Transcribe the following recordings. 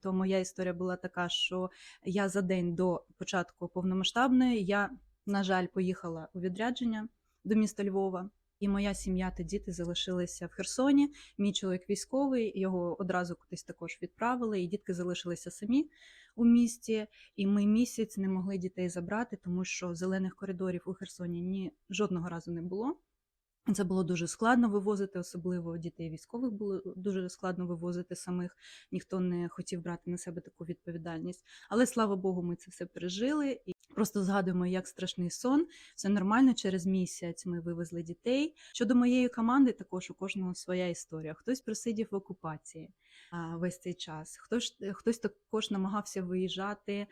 То моя історія була така, що я за день до початку повномасштабної я, на жаль, поїхала у відрядження до міста Львова. І моя сім'я та діти залишилися в Херсоні. Мій чоловік військовий, його одразу кудись також відправили, і дітки залишилися самі у місті. І ми місяць не могли дітей забрати, тому що зелених коридорів у Херсоні ні жодного разу не було. Це було дуже складно вивозити, особливо дітей військових було дуже складно вивозити самих. Ніхто не хотів брати на себе таку відповідальність. Але слава Богу, ми це все пережили. І просто згадуємо, як страшний сон. Все нормально. Через місяць ми вивезли дітей. Щодо моєї команди, також у кожного своя історія. Хтось просидів в окупації весь цей час. Хтось хтось також намагався виїжджати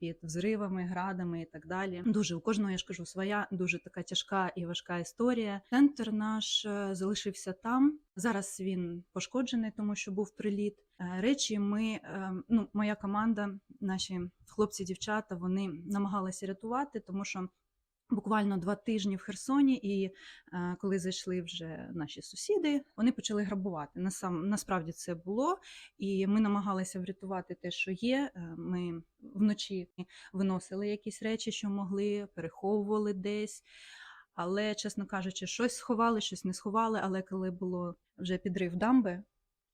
під взривами, градами і так далі. Дуже у кожного я ж кажу, своя дуже така тяжка і важка історія. Центр наш е, залишився там. Зараз він пошкоджений, тому що був приліт. Е, Речі, ми е, ну, моя команда, наші хлопці, дівчата, вони намагалися рятувати, тому що. Буквально два тижні в Херсоні, і е, коли зайшли вже наші сусіди, вони почали грабувати. Насам насправді це було, і ми намагалися врятувати те, що є. Е, Ми вночі виносили якісь речі, що могли, переховували десь. Але, чесно кажучи, щось сховали, щось не сховали. Але коли було вже підрив дамби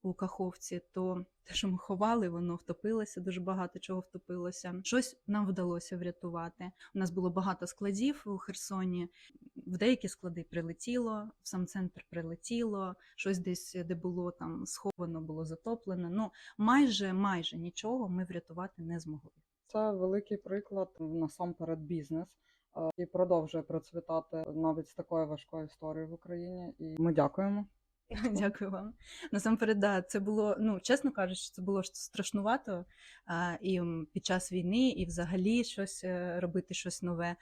у Каховці, то те, що ми ховали, воно втопилося, дуже багато чого втопилося. Щось нам вдалося врятувати. У нас було багато складів у Херсоні. В деякі склади прилетіло, в сам центр прилетіло, щось десь, де було там сховано, було затоплено. Ну майже майже нічого ми врятувати не змогли. Це великий приклад насамперед бізнес, е, який продовжує процвітати навіть з такою важкою історією в Україні. І ми дякуємо. Дякую вам. Насамперед, да, це було, ну чесно кажучи, це було ж страшнувато а, і під час війни, і взагалі щось е, робити, щось нове.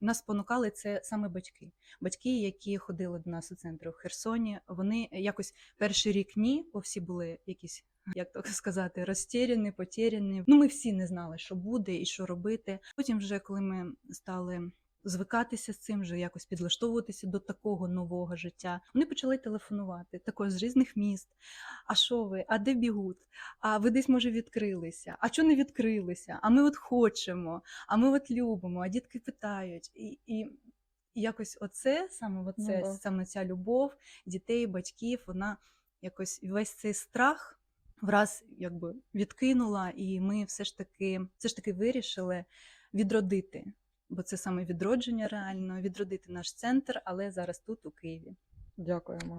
Нас спонукали це саме батьки. Батьки, які ходили до нас у центр у Херсоні, вони якось перший рік ні, бо всі були якісь. Як так сказати, розтіряні, потеряні. Ну, ми всі не знали, що буде і що робити. Потім, вже коли ми стали звикатися з цим, вже якось підлаштовуватися до такого нового життя. Вони почали телефонувати також з різних міст. А що ви? А де бігут? А ви десь може відкрилися? А чого не відкрилися? А ми от хочемо, а ми от любимо, а дітки питають. І, і, і якось оце, саме оце, Ну саме ця любов дітей, батьків, вона якось весь цей страх. Враз якби відкинула, і ми все ж таки, все ж таки вирішили відродити бо це саме відродження реально, відродити наш центр, але зараз тут, у Києві. Дякуємо.